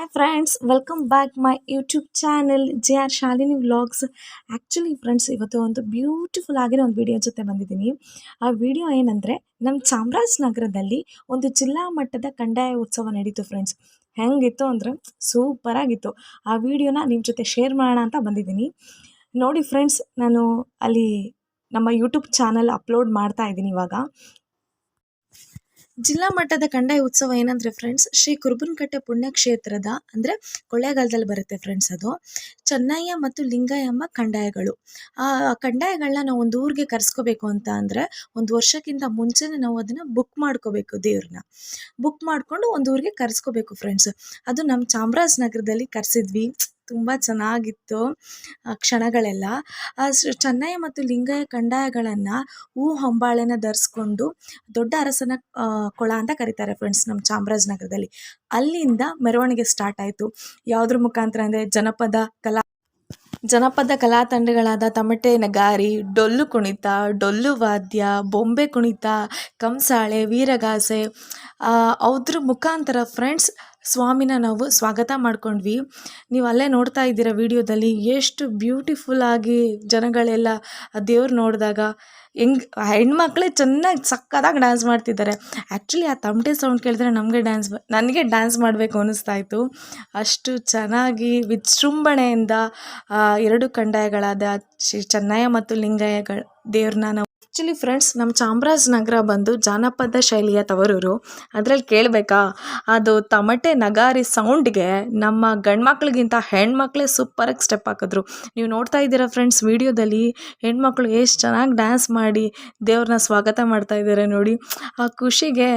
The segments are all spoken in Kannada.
Hi friends welcome back my YouTube channel J R Shalini vlogs actually friends ಇವತ್ತು ಒಂದು ಬ್ಯೂಟಿಫುಲ್ ಆಗಿರೋ ಒಂದು ವಿಡಿಯೋ ಜೊತೆ ಬಂದಿದ್ದೀನಿ. ಆ ವಿಡಿಯೋ ಏನಂದರೆ ನಮ್ಮ ಚಾಮರಾಜನಗರದಲ್ಲಿ ಒಂದು ಜಿಲ್ಲಾ ಮಟ್ಟದ ಕಂದಾಯ ಉತ್ಸವ ನಡೀತು ಫ್ರೆಂಡ್ಸ್ ಹೆಂಗಿತ್ತು ಅಂದರೆ ಸೂಪರಾಗಿತ್ತು ಆ ವಿಡಿಯೋನ ನಿಮ್ಮ ಜೊತೆ ಶೇರ್ ಮಾಡೋಣ ಅಂತ ಬಂದಿದ್ದೀನಿ. ನೋಡಿ ಫ್ರೆಂಡ್ಸ್ ನಾನು ಅಲ್ಲಿ ನಮ್ಮ ಯೂಟ್ಯೂಬ್ ಚಾನಲ್ ಅಪ್ಲೋಡ್ ಮಾಡ್ತಾ ಇದ್ದೀನಿ ಇವಾಗ. ಜಿಲ್ಲಾ ಮಟ್ಟದ ಕಂಡಾಯ ಉತ್ಸವ ಏನಂದರೆ ಫ್ರೆಂಡ್ಸ್ ಶ್ರೀ ಕುರುಬನಕಟ್ಟೆ ಪುಣ್ಯಕ್ಷೇತ್ರದ ಅಂದರೆ ಕೊಳ್ಳೇಗಾಲದಲ್ಲಿ ಬರುತ್ತೆ ಫ್ರೆಂಡ್ಸ್ ಅದು. ಚೆನ್ನಯ್ಯ ಮತ್ತು ಲಿಂಗಯ್ಯ ಎಂಬ ಕಂದಾಯಗಳು ಆ ಕಂಡಾಯಗಳನ್ನ ನಾವು ಒಂದು ಊರಿಗೆ ಕರೆಸ್ಕೋಬೇಕು ಅಂತ ಅಂದರೆ ಒಂದು ವರ್ಷಕ್ಕಿಂತ ಮುಂಚೆನೇ ನಾವು ಅದನ್ನು ಬುಕ್ ಮಾಡ್ಕೋಬೇಕು ದೇವ್ರನ್ನ. ಬುಕ್ ಮಾಡಿಕೊಂಡು ಒಂದು ಊರಿಗೆ ಕರ್ಸ್ಕೋಬೇಕು ಫ್ರೆಂಡ್ಸ್ ಅದು ನಮ್ಮ ಚಾಮರಾಜನಗರದಲ್ಲಿ ಕರೆಸಿದ್ವಿ. ತುಂಬ ಚೆನ್ನಾಗಿತ್ತು ಕ್ಷಣಗಳೆಲ್ಲ. ಚೆನ್ನಯ್ಯ ಮತ್ತು ಲಿಂಗಯ್ಯ ಕಂಡಾಯಗಳನ್ನು ಹೂ ಹೊಂಬಾಳೆನ ಧರಿಸ್ಕೊಂಡು ದೊಡ್ಡ ಅರಸನ ಕೊಳ ಅಂತ ಕರೀತಾರೆ ಫ್ರೆಂಡ್ಸ್ ನಮ್ಮ ಚಾಮರಾಜನಗರದಲ್ಲಿ. ಅಲ್ಲಿಂದ ಮೆರವಣಿಗೆ ಸ್ಟಾರ್ಟ್ ಆಯಿತು. ಯಾವುದ್ರ ಮುಖಾಂತರ ಅಂದರೆ ಜನಪದ ಕಲಾ ಜನಪದ ಕಲಾ ತಂಡಗಳಾದ ತಮಟೆ ನಗಾರಿ ಡೊಳ್ಳು ಕುಣಿತ ಡೊಳ್ಳು ವಾದ್ಯ, ಬೊಂಬೆ ಕುಣಿತ, ಕಂಸಾಳೆ, ವೀರಗಾಸೆ ಅದ್ರ ಮುಖಾಂತರ ಫ್ರೆಂಡ್ಸ್ ಸ್ವಾಮಿನ ನಾವು ಸ್ವಾಗತ ಮಾಡ್ಕೊಂಡ್ವಿ. ನೀವು ಅಲ್ಲೇ ನೋಡ್ತಾ ಇದ್ದೀರ ವಿಡಿಯೋದಲ್ಲಿ ಎಷ್ಟು ಬ್ಯೂಟಿಫುಲ್ ಆಗಿ ಜನಗಳೆಲ್ಲ ದೇವ್ರು ನೋಡಿದಾಗ ಹೆಂಗ್, ಹೆಣ್ಮಕ್ಳೇ ಚೆನ್ನಾಗಿ ಸಕ್ಕತ್ತಾಗಿ ಡ್ಯಾನ್ಸ್ ಮಾಡ್ತಿದ್ದಾರೆ. ಆ್ಯಕ್ಚುಲಿ ಆ ತಮಟೆ ಸೌಂಡ್ ಕೇಳಿದ್ರೆ ನಮಗೆ ಡ್ಯಾನ್ಸ್ ನನಗೆ ಡ್ಯಾನ್ಸ್ ಮಾಡಬೇಕು ಅನ್ನಿಸ್ತಾ ಇತ್ತು. ಅಷ್ಟು ಚೆನ್ನಾಗಿ ವಿಜೃಂಭಣೆಯಿಂದ ಎರಡು ಕಂದಾಯಗಳಾದ ಶ್ರೀ ಚೆನ್ನಯ್ಯ ಮತ್ತು ಲಿಂಗಯ್ಯಗಳ ದೇವ್ರನ್ನ ನಾವು ಆ್ಯಕ್ಚುಲಿ ಫ್ರೆಂಡ್ಸ್ ನಮ್ಮ ಚಾಮರಾಜನಗರ ಬಂದು ಜಾನಪದ ಶೈಲಿಯ ತವರೂರು. ಅದ್ರಲ್ಲಿ ಕೇಳಬೇಕಾ? ಅದು ತಮಟೆ ನಗಾರಿ ಸೌಂಡ್ಗೆ ನಮ್ಮ ಗಂಡು ಮಕ್ಳಿಗಿಂತ ಹೆಣ್ಮಕ್ಳೇ ಸೂಪರಾಗಿ ಸ್ಟೆಪ್ ಹಾಕಿದ್ರು. ನೀವು ನೋಡ್ತಾ ಇದ್ದೀರಾ ಫ್ರೆಂಡ್ಸ್ ವಿಡಿಯೋದಲ್ಲಿ ಹೆಣ್ಮಕ್ಳು ಎಷ್ಟು ಚೆನ್ನಾಗಿ ಡ್ಯಾನ್ಸ್ ಮಾಡಿ ದೇವ್ರನ್ನ ಸ್ವಾಗತ ಮಾಡ್ತಾ ಇದ್ದಾರೆ ನೋಡಿ. ಆ ಖುಷಿಗೆ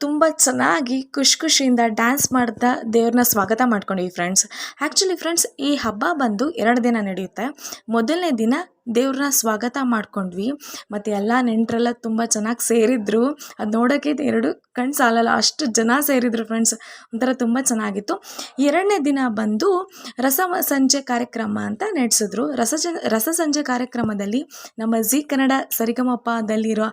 ತುಂಬ ಚೆನ್ನಾಗಿ ಖುಷಿ ಖುಷಿಯಿಂದ ಡ್ಯಾನ್ಸ್ ಮಾಡ್ತಾ ದೇವ್ರನ್ನ ಸ್ವಾಗತ ಮಾಡ್ಕೊಂಡ್ವಿ ಫ್ರೆಂಡ್ಸ್ ಆ್ಯಕ್ಚುಲಿ ಫ್ರೆಂಡ್ಸ್ ಈ ಹಬ್ಬ ಬಂದು ಎರಡು ದಿನ ನಡೆಯುತ್ತೆ. ಮೊದಲನೇ ದಿನ ದೇವ್ರನ್ನ ಸ್ವಾಗತ ಮಾಡ್ಕೊಂಡ್ವಿ. ಮತ್ತು ಎಲ್ಲ ನೆಂಟರೆಲ್ಲ ತುಂಬ ಚೆನ್ನಾಗಿ ಸೇರಿದ್ರು. ಅದು ನೋಡೋಕ್ಕೆ ಎರಡು ಕಣ್ಣು ಸಾಲಲ್ಲ, ಅಷ್ಟು ಜನ ಸೇರಿದ್ರು ಫ್ರೆಂಡ್ಸ್ ಒಂಥರ ತುಂಬ ಚೆನ್ನಾಗಿತ್ತು. ಎರಡನೇ ದಿನ ಬಂದು ರಸ ಸಂಜೆ ಕಾರ್ಯಕ್ರಮ ಅಂತ ನಡೆಸಿದ್ರು. ರಸ ರಸ ಸಂಜೆ ಕಾರ್ಯಕ್ರಮದಲ್ಲಿ ನಮ್ಮ ಜಿ ಕನ್ನಡ ಸರಿಗಮಪದಲ್ಲಿರೋ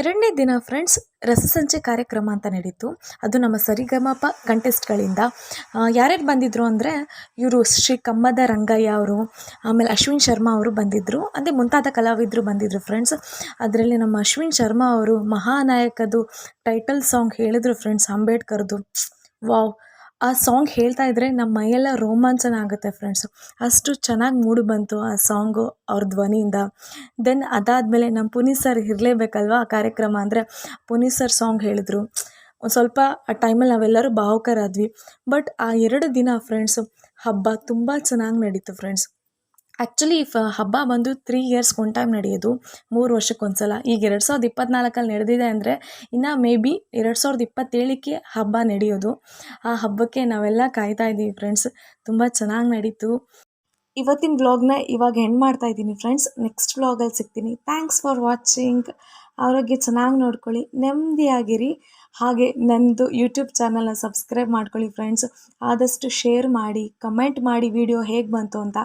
ಎರಡನೇ ದಿನ ಫ್ರೆಂಡ್ಸ್ ರಸಸಂಚೆ ಕಾರ್ಯಕ್ರಮ ಅಂತ ನಡೀತು. ಅದು ನಮ್ಮ ಸರಿಗಮಪ ಕಂಟೆಸ್ಟ್ಗಳಿಂದ ಯಾರ್ಯಾರು ಬಂದಿದ್ರು ಅಂದರೆ, ಇವರು ಶ್ರೀ ಕಮ್ಮದ ರಂಗಯ್ಯ ಅವರು, ಆಮೇಲೆ ಅಶ್ವಿನ್ ಶರ್ಮಾ ಅವರು ಬಂದಿದ್ದರು ಅಂದರೆ ಮುಂತಾದ ಕಲಾವಿದರು ಬಂದಿದ್ದರು ಫ್ರೆಂಡ್ಸ್ ಅದರಲ್ಲಿ ನಮ್ಮ ಅಶ್ವಿನ್ ಶರ್ಮಾ ಅವರು ಮಹಾನಾಯಕದು ಟೈಟಲ್ ಸಾಂಗ್ ಹೇಳಿದ್ರು ಫ್ರೆಂಡ್ಸ್ ಅಂಬೇಡ್ಕರ್ದು. ವಾವ್. ಆ ಸಾಂಗ್ ಹೇಳ್ತಾ ಇದ್ದರೆ ನಮ್ಮ ಮೈಯೆಲ್ಲ ರೋಮಾಂಚನ ಆಗುತ್ತೆ ಫ್ರೆಂಡ್ಸು ಅಷ್ಟು ಚೆನ್ನಾಗಿ ಮೂಡಿ ಬಂತು ಆ ಸಾಂಗು ಅವ್ರ ಧ್ವನಿಯಿಂದ. ದೆನ್ ಅದಾದಮೇಲೆ ನಮ್ಮ ಪುನೀತ್ ಸರ್ ಇರಲೇಬೇಕಲ್ವಾ ಆ ಕಾರ್ಯಕ್ರಮ ಅಂದರೆ ಪುನೀತ್ ಸರ್ ಸಾಂಗ್ ಹೇಳಿದ್ರು. ಒಂದು ಸ್ವಲ್ಪ ಆ ಟೈಮಲ್ಲಿ ನಾವೆಲ್ಲರೂ ಭಾವುಕರಾದ್ವಿ. ಬಟ್ ಆ ಎರಡು ದಿನ ಫ್ರೆಂಡ್ಸು ಹಬ್ಬ ತುಂಬ ಚೆನ್ನಾಗಿ ನಡೀತು ಫ್ರೆಂಡ್ಸ್ ಆ್ಯಕ್ಚುಲಿ ಫ ಹಬ್ಬ ಬಂದು ತ್ರೀ ಇಯರ್ಸ್ ಒನ್ ಟೈಮ್ ನಡೆಯೋದು, ಮೂರು ವರ್ಷಕ್ಕೊಂದ್ಸಲ, ಈಗ ಎರಡು ಸಾವಿರದ ಇಪ್ಪತ್ತ್ನಾಲ್ಕಲ್ಲಿ ನಡೆದಿದೆ ಅಂದರೆ ಇನ್ನು ಮೇ ಬಿ ಎರಡು ಸಾವಿರದ ಇಪ್ಪತ್ತೇಳಕ್ಕೆ ಹಬ್ಬ ನಡೆಯೋದು. ಆ ಹಬ್ಬಕ್ಕೆ ನಾವೆಲ್ಲ ಕಾಯ್ತಾ ಇದ್ದೀವಿ ಫ್ರೆಂಡ್ಸ್ ತುಂಬ ಚೆನ್ನಾಗಿ ನಡೀತು. ಇವತ್ತಿನ ವ್ಲಾಗ್ನ ಇವಾಗ ಎಂಡ್ ಮಾಡ್ತಾ ಇದ್ದೀನಿ ಫ್ರೆಂಡ್ಸ್ ನೆಕ್ಸ್ಟ್ ವ್ಲಾಗಲ್ಲಿ ಸಿಗ್ತೀನಿ. ಥ್ಯಾಂಕ್ಸ್ ಫಾರ್ ವಾಚಿಂಗ್ ಆರೋಗ್ಯ ಚೆನ್ನಾಗಿ ನೋಡ್ಕೊಳ್ಳಿ, ನೆಮ್ಮದಿಯಾಗಿರಿ. ಹಾಗೆ ನನ್ನದು ಯೂಟ್ಯೂಬ್ ಚಾನಲ್ನ ಸಬ್ಸ್ಕ್ರೈಬ್ ಮಾಡ್ಕೊಳ್ಳಿ ಫ್ರೆಂಡ್ಸ್ ಆದಷ್ಟು ಶೇರ್ ಮಾಡಿ ಕಮೆಂಟ್ ಮಾಡಿ ವಿಡಿಯೋ ಹೇಗೆ ಬಂತು ಅಂತ.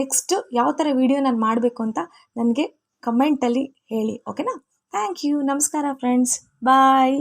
ನೆಕ್ಸ್ಟು ಯಾವ ಥರ ವಿಡಿಯೋ ನಾನು ಮಾಡಬೇಕು ಅಂತ ನನಗೆ ಕಮೆಂಟಲ್ಲಿ ಹೇಳಿ ಓಕೆನಾ ಥ್ಯಾಂಕ್ ಯು ನಮಸ್ಕಾರ ಫ್ರೆಂಡ್ಸ್ ಬಾಯ್